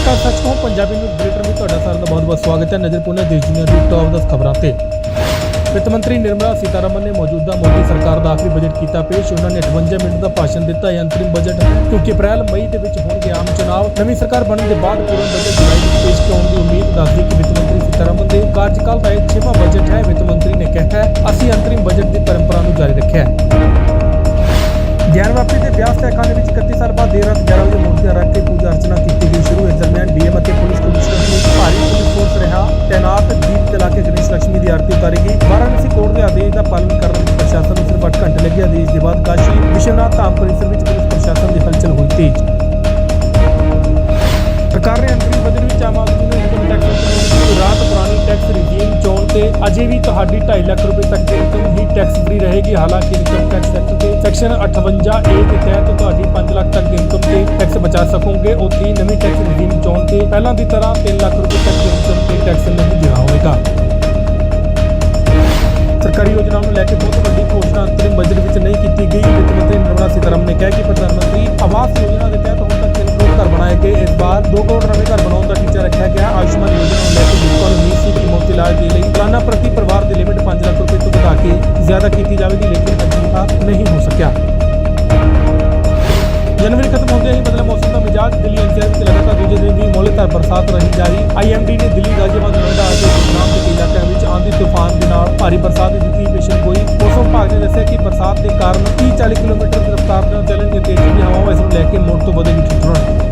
ਨਮਸਕਾਰ ਸੱਚ Punjabi news bulletin ਵਿੱਚ ਤੁਹਾਡਾ ਸਾਰਿਆਂ ਦਾ ਬਹੁਤ-ਬਹੁਤ ਸਵਾਗਤ ਹੈ। ਨਜ਼ਰ ਪੁਣੇ ਦੇਸ਼ ਦੁਨੀਆ ਦੀ ਟੌਪ 10 ਖਬਰਾਂ ਤੇ। ਵਿੱਤ ਮੰਤਰੀ ਨਿਰਮਲਾ ਸੀਤਾਰਮਨ ਨੇ ਮੌਜੂਦਾ ਮੋਦੀ ਸਰਕਾਰ ਦਾ ਆਖਰੀ ਬਜਟ ਕੀਤਾ ਪੇਸ਼। ਉਹਨਾਂ ਨੇ 58 ਮਿੰਟ ਦਾ ਭਾਸ਼ਣ ਦਿੱਤਾ। ਇਹ ਅੰਤਰਿਮ ਬਜਟ ਕਿਉਂਕਿ ਅਪ੍ਰੈਲ, ਮਈ ਦੇ ਵਿੱਚ ਹੋਣਗੇ ਆਮ ਚੁਣਾਵ। ਨਵੀਂ ਸਰਕਾਰ ਬਣਨ ਦੇ ਬਾਅਦ ਪੂਰਨ ਬਜਟ ਜੁਲਾਈ ਵਿੱਚ ਪੇਸ਼ ਹੋਣ ਦੀ ਉਮੀਦ ਦੱਸਦੀ ਕਿ ਵਿੱਤ ਮੰਤਰੀ ਸੀਤਾਰਮਨ ਦੇ ਕਾਰਜਕਾਲ ਦਾ ਇਹ ਛੇਵਾਂ ਬਜਟ ਹੈ, ਵਿੱਤ ਮੰਤਰੀ ਨੇ ਕਿਹਾ ਅਸੀਂ ਅੰਤਰਿਮ ਬਜਟ ਦੀ ਪਰੰਪਰਾ ਨੂੰ ਜਾਰੀ ਰੱਖਿਆ ਹੈ। ਗਿਆਨ ਵਾਪੀ ਦੇ ਵਿਆਹ ਵਿਆਸ ਦੇ ਵਿੱਚ 31 ਸਾਲ ਬਾਅਦ ਦੇਰ ਰਾਤ 11 ਵਜੇ ਮੂਰਤੀਆਂ ਰੱਖ ਕੇ ਪੂਜਾ ਅਰਚਨਾ ਕੀਤੀ ਗਈ। ਸ਼ੁਰੂ ਇਸ ਦਰਮਿਆਨ ਡੀਐਮ ਅਤੇ ਪੁਲਿਸ ਕਮਿਸ਼ਨਰ ਨੂੰ ਭਾਰੀ ਪੁਲਿਸ ਫੋਰਸ ਰਿਹਾ। ਤੈਨਾਤ ਦੀਪ ਜਲਾ ਕੇ ਗਣੇਸ਼ ਲక్ష్ਮੀ ਦੀ ਆਰਤੀ ਉਤਾਰੀ ਗਈ। ਵਾਰਾਣਸੀ ਕੋਰਟ ਦੇ ਆਦੇਸ਼ ਦਾ ਪਾਲਣ ਕਰਨ ਵਿੱਚ ਪ੍ਰਸ਼ਾਸਨ ਨੂੰ ਸਿਰਫ 8 ਘੰਟੇ ਲੱਗੇ। ਆਦੇਸ਼ ਦੇ ਬਾਅਦ ਕਾਸ਼ੀ, ਵਿਸ਼ਵਨਾਥ ਧਾਮ ਪਰਿਸਰ ਵਿੱਚ ਪੁਲਿਸ ਪ੍ਰਸ਼ਾਸਨ ਦੀ ਹਲਚਲ ਹੋਈ ਤੇਜ਼। ਅਜੇ ਵੀ ਤੁਹਾਡੀ 2.5 ਲੱਖ ਰੁਪਏ ਤੱਕ ਦੀ ਇਨਕਮ ਹੀ ਟੈਕਸ ਫ੍ਰੀ ਰਹੇਗੀ। ਹਾਲਾਂਕਿ ਇਨਕਮ ਟੈਕਸ ਐਕਟ ਦੇ ਸੈਕਸ਼ਨ 58 ਏ ਦੇ ਤਹਿਤ ਤੁਹਾਡੀ 5 ਲੱਖ ਤੱਕ ਦੀ ਇਨਕਮ ਤੇ ਟੈਕਸ ਬਚਾ ਸਕੋਗੇ। ਉੱਥੇ ਹੀ ਨਵੀਂ ਟੈਕਸ ਰਿਜੀਮ ਚੋਣ ਤੇ ਪਹਿਲਾਂ ਦੀ ਤਰ੍ਹਾਂ 3 ਲੱਖ ਰੁਪਏ ਤੱਕ ਦੀ ਇਨਕਮ ਤੇ ਟੈਕਸ ਨਹੀਂ ਦੇਣਾ ਹੋਵੇਗਾ। ਸਰਕਾਰੀ ਯੋਜਨਾਵਾਂ ਨੂੰ ਲੈ ਕੇ ਬਹੁਤ ਵੱਡੀ ਘੋਸ਼ਣਾ ਅੰਤਰਿਮ ਬਜਟ ਵਿੱਚ ਨਹੀਂ ਕੀਤੀ ਗਈ। ਵਿੱਤ ਮੰਤਰੀ ਨਿਰਮਲਾ ਸੀਤਾਰਮਨ ਨੇ ਕਿਹਾ ਕਿ ਪ੍ਰਧਾਨ ਮੰਤਰੀ ਆਵਾਸ ਯੋਜਨਾ ਦੇ ਤਹਿਤ ਹੁਣ ਤੱਕ 3 ਕਰੋੜ ਘਰ ਬਣਾਏ ਗਏ। ਇਸ ਵਾਰ 2 ਕਰੋੜ ਨਵੇਂ ਘਰ ਬਣਾਉਣ ਦਾ ਬਰਸਾਤ ਰਹੀ। ਜਾਰੀ ਆਈਐਮਡੀ ਨੇ ਦਿੱਲੀ ਗਾਜ਼ੀਆਬਾਦ ਨੋਇਡਾ ਅਤੇ ਗੁਰਨਾਮ ਦੇ ਇਲਾਕਿਆਂ ਵਿੱਚ ਆਂਧੀ ਤੂਫਾਨ ਦੇ ਨਾਲ ਭਾਰੀ ਬਰਸਾਤ ਦੀ ਦਿੱਤੀ ਪੇਸ਼ਨ ਗੋਈ ਮੌਸਮ ਵਿਭਾਗ ਨੇ ਦੱਸਿਆ ਕਿ ਬਰਸਾਤ ਦੇ ਕਾਰਨ 30-40 ਕਿਲੋਮੀਟਰ ਦੀ ਰਫ਼ਤਾਰ ਨਾਲ ਚੱਲਣਗੇ ਤੇਜ਼ ਹਵਾਵਾਂ ਇਸ ਨੂੰ ਲੈ ਕੇ ਮੋੜ ਤੋਂ ਵਧੇਗੀ ਠਿਠੁਰਣ।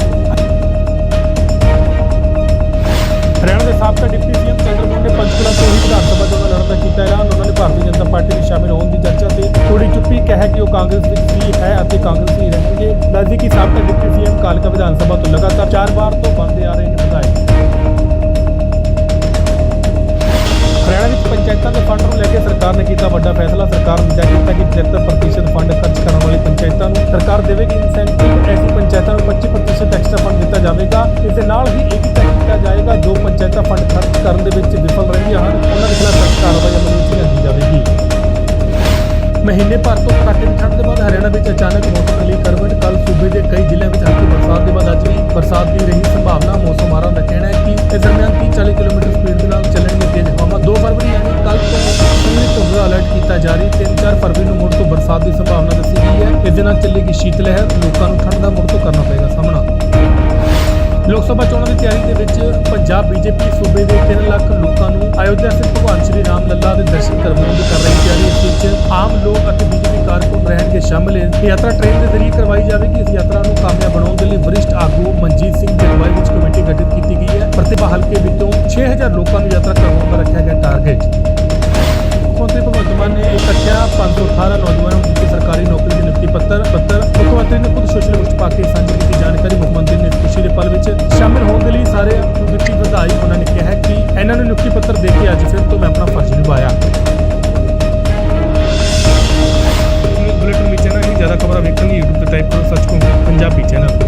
ਹਰਿਆਣਾ ਦੇ ਸਾਬਕਾ ਡਿਪਟੀ ਸੀਐਮ ਚੰਦਰਮੋਹਨ ਨੇ ਪੰਚਕੂਲਾ ਤੋਂ ਹੀ ਵਿਧਾਨ ਸਭਾ ਚੋਣਾਂ ਲੜਨ ਦਾ ਕੀਤਾ ਐਲਾਨ। ਉਹਨਾਂ ਨੇ ਭਾਰਤੀ ਜਨਤਾ ਪਾਰਟੀ ਵਿੱਚ ਸ਼ਾਮਿਲ ਹੋਣ ਦੀ ਚਰਚਾ ਤੇ ਥੋੜੀ ਚੁੱਪੀ ਕਿਹਾ ਕਿ ਉਹ ਕਾਂਗਰਸ ਵਿੱਚ ਹੀ ਹੈ ਅਤੇ ਕਾਂਗਰਸ ਹੀ ਰਹਿਣਗੇ। ਦੱਸਦੀ ਕਿ ਸਾਬਕਾ ਡਿਪਟੀ ਸੀਐਮ ਕਾਲਕਾ ਵਿਧਾਨ ਸਭਾ ਤੋਂ ਲਗਾਤਾਰ ਚਾਰ ਵਾਰ ਤੋਂ ਬਣਦੇ ਆ ਰਹੇ ਨੇ ਵਿਧਾਇਕ ਹਰਿਆਣਾ ਵਿੱਚ ਪੰਚਾਇਤਾਂ ਦੇ ਫੰਡ ਨੂੰ ਲੈ ਕੇ ਸਰਕਾਰ ਨੇ ਕੀਤਾ ਵੱਡਾ ਫੈਸਲਾ। ਸਰਕਾਰ ਨੇ ਤੈਅ ਕੀਤਾ ਕਿ 75% ਫੰਡ ਖਰਚ ਕਰਨ ਵਾਲੀ ਪੰਚਾਇਤਾਂ ਨੂੰ ਸਰਕਾਰ ਦੇਵੇਗੀ ਇਨਸੈਂਟਿਵ ਐਸੀ ਪੰਚਾਇਤਾਂ ਨੂੰ 25% ਐਕਸਟਰਾ ਫੰਡ ਦਿੱਤਾ ਜਾਵੇਗਾ। ਇਸ ਦੇ ਨਾਲ ਹੀ ਇਹ ਵੀ ਤੈਅ ਕੀਤਾ ਜਾਏਗਾ ਜੋ ਪੰਚਾਇਤਾਂ ਫੰਡ ਮਹੀਨੇ ਭਰ ਤੋਂ ਕੜਾਕੇ ਦੀ ਠੰਡ ਦੇ ਬਾਅਦ ਹਰਿਆਣਾ ਵਿੱਚ ਅਚਾਨਕ ਮੌਸਮ ਲਈ ਕਰਵਟ ਕੱਲ ਸੂਬੇ ਦੇ ਕਈ ਜ਼ਿਲ੍ਹਿਆਂ ਵਿੱਚ ਹਲਕੀ ਬਰਸਾਤ ਦੇ ਬਾਅਦ ਅੱਜ ਵੀ ਬਰਸਾਤ ਦੀ ਰਹੀ ਸੰਭਾਵਨਾ। ਮੌਸਮ ਆਰਾਂ ਦਾ ਕਹਿਣਾ ਹੈ ਕਿ ਇਸ ਦਰਮਿਆਨ 30-40 ਕਿਲੋਮੀਟਰ ਸਪੀਡ ਦੇ ਨਾਲ ਚੱਲਣਗੇ ਤੇਜ਼ ਹਵਾਵਾਂ। 2 ਫਰਵਰੀ ਯਾਨੀ ਕੱਲ ਤੋਂ ਪੂਰੀ ਧੁੰਦ ਅਲਰਟ ਕੀਤਾ ਜਾ ਰਹੀ 3-4 ਫਰਵਰੀ ਨੂੰ ਮੁੜ ਤੋਂ ਬਰਸਾਤ ਦੀ ਸੰਭਾਵਨਾ ਦੱਸੀ ਗਈ ਹੈ। ਇਸ ਦੇ ਨਾਲ ਚੱਲੇਗੀ ਸ਼ੀਤ ਲਹਿਰ ਲੋਕਾਂ ਨੂੰ ਠੰਡ ਦਾ ਮੁੜ ਤੋਂ ਕਰਨਾ ਪਏਗਾ ਸਾਹਮਣਾ। ਲੋਕ ਸਭਾ ਚੋਣਾਂ ਦੀ ਤਿਆਰੀ ਦੇ ਵਿੱਚ ਪੰਜਾਬ ਬੀਜੇਪੀ ਸੂਬੇ ਦੇ 3 ਲੱਖ ਲੋਕਾਂ ਨੂੰ ਅਯੋਧਿਆ ਸਥਿਤ ਭਗਵਾਨ ਸ਼੍ਰੀ ਰਾਮ ਲੱਲਾ ਦੇ ਦਰਸ਼ਨ ਕਰਵਾਉਣ ਦੀ ਕਰ ਰਹੀ ਤਿਆਰੀ ਇਸ ਵਿੱਚ ਆਮ ਲੋਕ ਅਤੇ ਬੀਜੇਪੀ ਕਾਰਕੁਨ ਰਹਿਣਗੇ ਸ਼ਾਮਲ ਇਹ ਯਾਤਰਾ ਟ੍ਰੇਨ ਦੇ ਜ਼ਰੀਏ ਕਰਵਾਈ ਜਾਵੇਗੀ। ਇਸ ਯਾਤਰਾ ਨੂੰ ਕਾਮਯਾਬ ਬਣਾਉਣ ਦੇ ਲਈ ਵਰਿਸ਼ਠ ਆਗੂ ਮਨਜੀਤ ਸਿੰਘ ਦੀ ਅਗਵਾਈ ਵਿੱਚ ਕਮੇਟੀ ਗਠਿਤ ਕੀਤੀ ਗਈ ਹੈ। ਪ੍ਰਤਿਭਾ ਹਲਕੇ ਵਿੱਚੋਂ 6000 ਲੋਕਾਂ ਨੂੰ ਯਾਤਰਾ ਕਰਵਾਉਣ ਦਾ ਰੱਖਿਆ ਗਿਆ ਟਾਰਗੇਟ ਮੁੱਖ ਮੰਤਰੀ ਭਗਵੰਤ ਮਾਨ ਨੇ ਇਕੱਠਿਆਂ 518 ਨੌਜਵਾਨਾਂ ਨੂੰ ਸਰਕਾਰੀ ਟਾਈਪ ਕਰੋ ਸਰਚ ਕਰੋ ਪੰਜਾਬੀ ਚੈਨਲ